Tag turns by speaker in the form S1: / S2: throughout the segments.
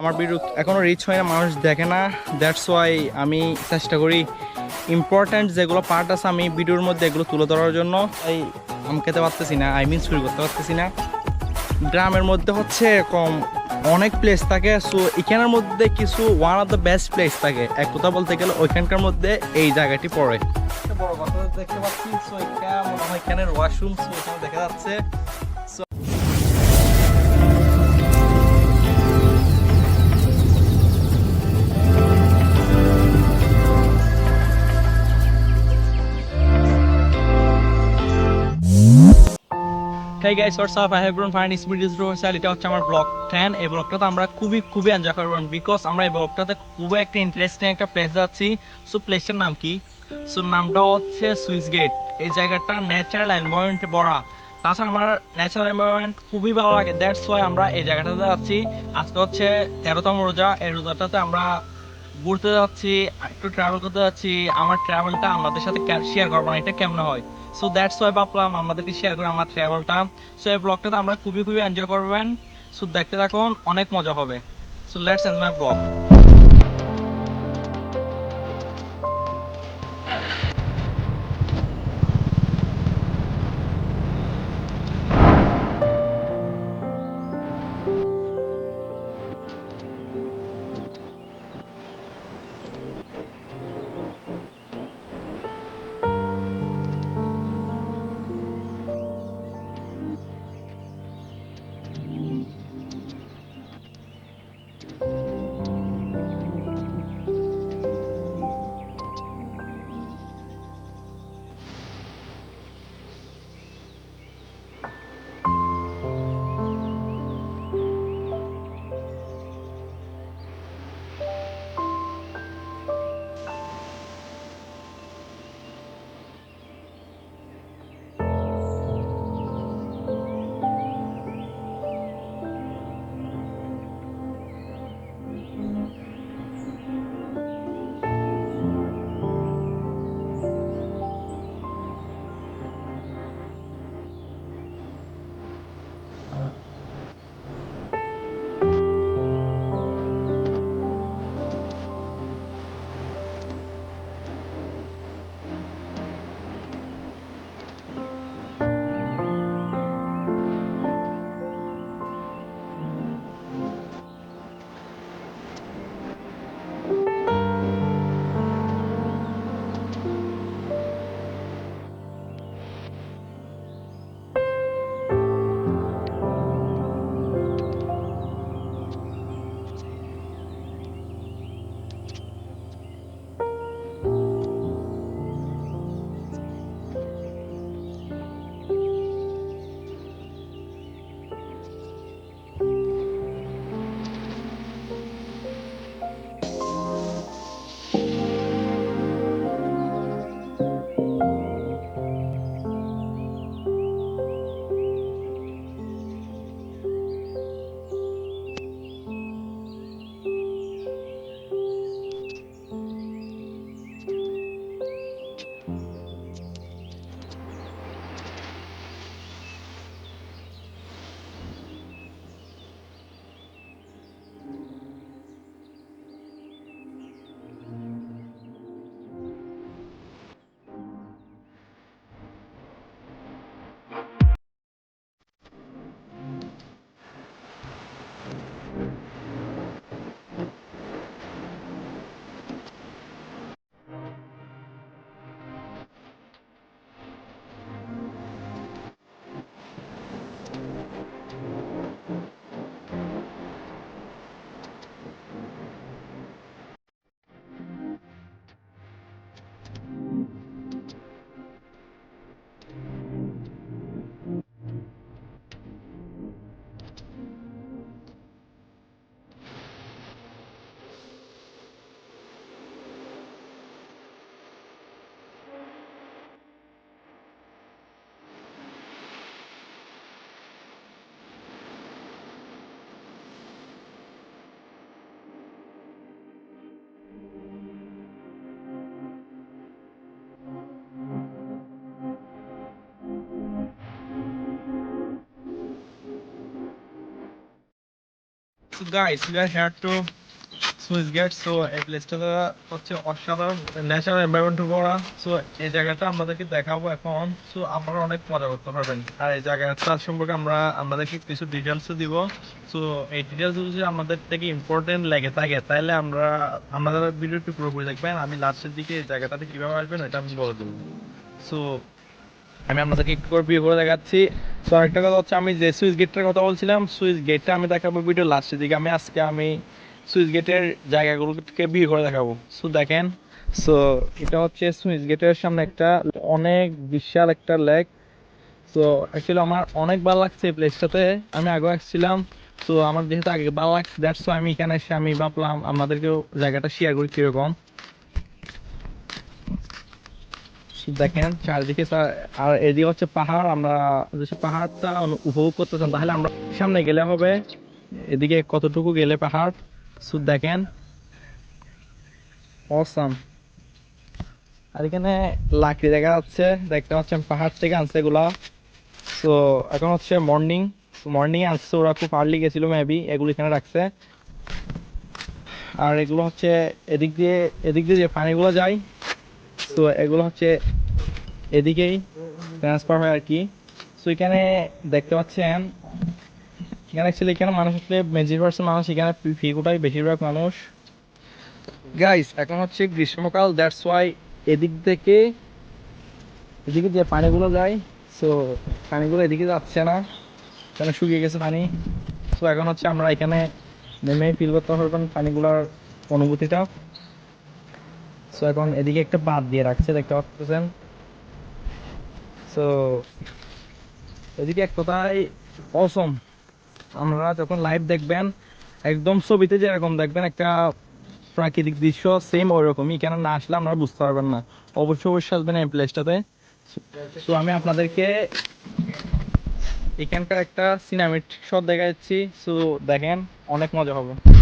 S1: আমার ভিডিও এখনও রিচ হয় না, মানুষ দেখে না। দ্যাটস ওয়াই আমি চেষ্টা করি ইম্পর্ট্যান্ট যেগুলো পার্ট আছে আমি ভিডিওর মধ্যে এগুলো তুলে ধরার জন্য। তাই আমি খেতে পারতেছি না আই মিন শুরু করতে পারতেছি না। গ্রামের মধ্যে হচ্ছে কম অনেক প্লেস থাকে সো এখানের মধ্যে কিছু one of the best place থাকে। এক কথা বলতে গেলে ওইখানকার মধ্যে এই জায়গাটি পড়ে। বড় কথা দেখতে পাচ্ছি সো এটা মনে হয় এখানের ওয়াশরুম দেখা যাচ্ছে Hey guys, what's up? I have grown fine. It's me, Rosal. এটা হচ্ছে আমার ব্লগ 10 এই ব্লগটাতে আমরা খুবই খুবই এনজয় করব। বিকজ আমরা এই ব্লগটাতে খুবই একটা ইন্টারেস্টিং একটা প্লেস যাচ্ছি সো প্লেসটার নাম কি? সো নামটা হচ্ছে সুইস গেট এই জায়গাটা ন্যাচারাল এনভায়রনমেন্টে ভরা। তাছাড়া আমার ন্যাচারাল এনভায়রনমেন্ট খুবই ভালো লাগে। দ্যাটস ওয়াই আমরা এই জায়গাটাতে যাচ্ছি আজকে হচ্ছে তেরোতম রোজা। এই রোজাটাতে আমরা ঘুরতে যাচ্ছি, একটু ট্রাভেল করতে যাচ্ছি, আমার ট্রাভেলটা আমাদের সাথে শেয়ার করব না, এটা কেমন হয়? সো দ্যাটস ওয়াই ভাবলাম আমাদেরকে শেয়ার করে আমার ট্রাভেলটা সো এই ব্লগটাতে আমরা খুবই খুবই এনজয় করবেন। সো দেখতে থাকুন, অনেক মজা হবে। So let's enjoy blog So guys, we are here to switch gate so এই প্লেসটা হচ্ছে অসাধারণ ন্যাচারাল এনভায়রনমেন্ট করা। সো এই জায়গাটা আমাদেরকে দেখাবো এখন। সো আপনারা অনেক মজা করতে পারবেন। আর এই জায়গাটা সম্পর্কে আমরা আমাদেরকে কিছু ডিটেলস দিব। সো এই ডিটেলস যদি আমাদের থেকে ইম্পর্টেন্ট লেগে থাকে তাহলে আমরা আমাদের ভিডিওটি পুরোপুরি দেখবেন। আমি লাস্টের দিকে এই জায়গাটাতে কীভাবে আসবেন এটা আমি বলে দেবো। সো আমি আপনাদেরকে একটু করে বিয়ে করে দেখাচ্ছি। তো আরেকটা কথা হচ্ছে, আমি যে সুইচ গেটটার কথা বলছিলাম সুইচ গেটটা আমি দেখাবো ভিডিও লাস্টের দিকে। আমি আজকে আমি সুইচ গেটের জায়গাগুলোকে বিয়ে করে দেখাবো। সো দেখেন সো এটা হচ্ছে সুইচ গেটের সামনে একটা অনেক বিশাল একটা লেক তো অ্যাকচুয়ালি আমার অনেক ভালো লাগছে এই প্লেসটাতে আমি আগে আসছিলাম। তো আমার যেহেতু আগে ভালো লাগছে দ্যাটস আমি এখানে এসে আমি ভাবলাম, আপনাদেরকেও জায়গাটা শেয়ার করি কীরকম। দেখেন চারদিকে আর এদিকে হচ্ছে পাহাড়, আমরা যদি পাহাড়টা উপভোগ করতে চান তাহলে আমরা সামনে গেলে হবে। এদিকে কতটুকু গেলে পাহাড়? শুধু দেখেন। অসাম আর এখানে লাকড়ি দেখা যাচ্ছে, দেখতে পাচ্ছেন পাহাড় থেকে আনছে এগুলা। তো এখন হচ্ছে মর্নিং মর্নিং আনছে, ওরা খুব আর্লি গেছিল মেবি এগুলো এখানে রাখছে। আর এগুলো হচ্ছে এদিক দিয়ে এদিক দিয়ে যে পানিগুলো যায় তো এগুলো হচ্ছে এদিকেই ট্রান্সফার হয় আর কি সো এখানে দেখতে পাচ্ছেন, এখানে অ্যাকচুয়ালি এখানে মানুষ আসলে মেজির পার্সেন্ট মানুষ, এখানে ফি কোটাই বেশিরভাগ মানুষ। গাইস এখন হচ্ছে গ্রীষ্মকাল দ্যাটস ওয়াই এদিক থেকে, এদিকে যে পানিগুলো যায়। সো পানিগুলো এদিকে যাচ্ছে না, এখানে শুকিয়ে গেছে পানি। সো এখন হচ্ছে আমরা এখানে নেমে ফিল করতে পারবেন পানিগুলোর অনুভূতিটা। সো এখন এদিকে একটা বাদ দিয়ে রাখছে, দেখতে পাচ্ছেন? সো এদিকে এক কথায়, অসম। আমরা যখন লাইভ দেখবেন, একদম ছবিতে যেরকম দেখবেন, একটা প্রাকৃতিক দৃশ্য সেম ওইরকমই। এখানে না আসলে আপনারা বুঝতে পারবেন না। অবশ্যই অবশ্যই আসবেন এই প্লেসটাতে তো আমি আপনাদেরকে এখানকার একটা সিনেমেটিক শট দেখা যাচ্ছি সো দেখেন, অনেক মজা হবে।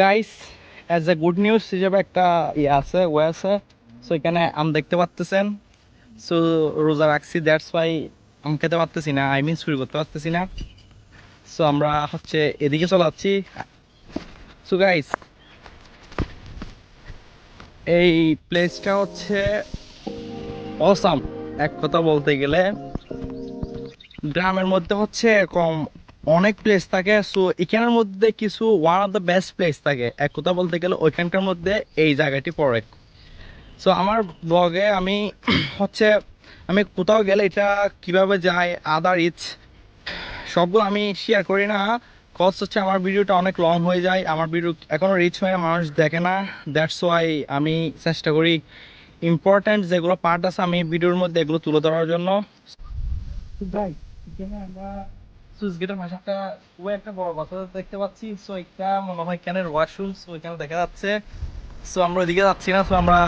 S1: Guys as a good news হিসেবে একটা ইয়ে আছে ওয়ে আছে সো এখানে আম দেখতে পাচ্তেছেন সো রোজা রাখছি দ্যাটস ওয়াই আম খেতে পারতেছি না আই মিন শুরু করতে পারতেছি না। সো আমরা হচ্ছে এদিকে চলে যাচ্ছি। সো গাইস এই প্লেসটা হচ্ছে অসাম এক কথা বলতে গেলে, গ্রামের মধ্যে হচ্ছে এরকম অনেক প্লেস থাকে সো এখানের মধ্যে কিছু one of the best place থাকে। এক কথা বলতে গেলে ওইখানকার মধ্যে এই জায়গাটি পড়ে। সো আমার ব্লগে আমি হচ্ছে আমি কোথাও গেলে এটা কীভাবে যায় আদার ইচ সবগুলো আমি শেয়ার করি না। কজ হচ্ছে আমার ভিডিওটা অনেক লং হয়ে যায়, আমার ভিডিও এখনও রিচ হয় মানুষ দেখে না। দ্যাটস ওয়াই আমি চেষ্টা করি ইম্পর্ট্যান্ট যেগুলো পার্ট আছে আমি ভিডিওর মধ্যে এগুলো তুলে ধরার জন্য। আমরা সুইচ গেটের পাশে একটা ও একটা বড় কথা দেখতে পাচ্ছি। সো এটা মনে হয় ওয়াশরুম সো এখানে দেখা যাচ্ছে। সো আমরা ওইদিকে যাচ্ছি না সো আমরা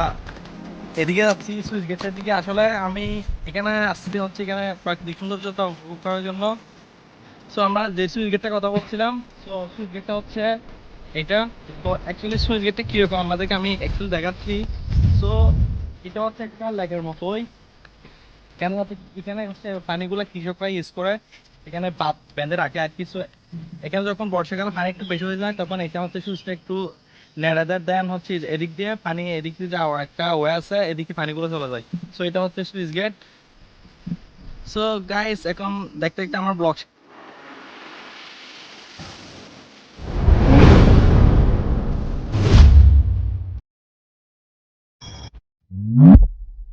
S1: এদিকে যাচ্ছি সুইচ গেটের দিকে। আসলে আমি এখানে আসছি হচ্ছে এখানে প্রাকৃতিক সৌন্দর্যতা উপভোগ করার জন্য। সো আমরা যে সুইচ গেটটার কথা বলছিলাম সো সুইচ গেটটা হচ্ছে এটা। তো অ্যাকচুয়ালি সুইচ গেটটা কীরকম আমাদেরকে আমি অ্যাকচুয়ালি দেখাচ্ছি। সো এটা হচ্ছে একটা লেকের মতোই। কেন এখানে হচ্ছে পানিগুলো কৃষকরা ইউজ করে। এখানে বাঁধ রাখে আর কিছু এখানে যখন বর্ষাকালে পানি একটু বেশি হয়ে যায়, তখন এখানে হচ্ছে সুইচটা একটু নেড়াদার দেন হচ্ছে এদিক দিয়ে পানি এদিক দিয়ে যাওয়া একটা ওয়ে আছে, এদিকে পানিগুলো চলে যায়। সো এটা হচ্ছে সুইচ গেট। সো গাইস এখন দেখতে দেখতে আমার ব্লগ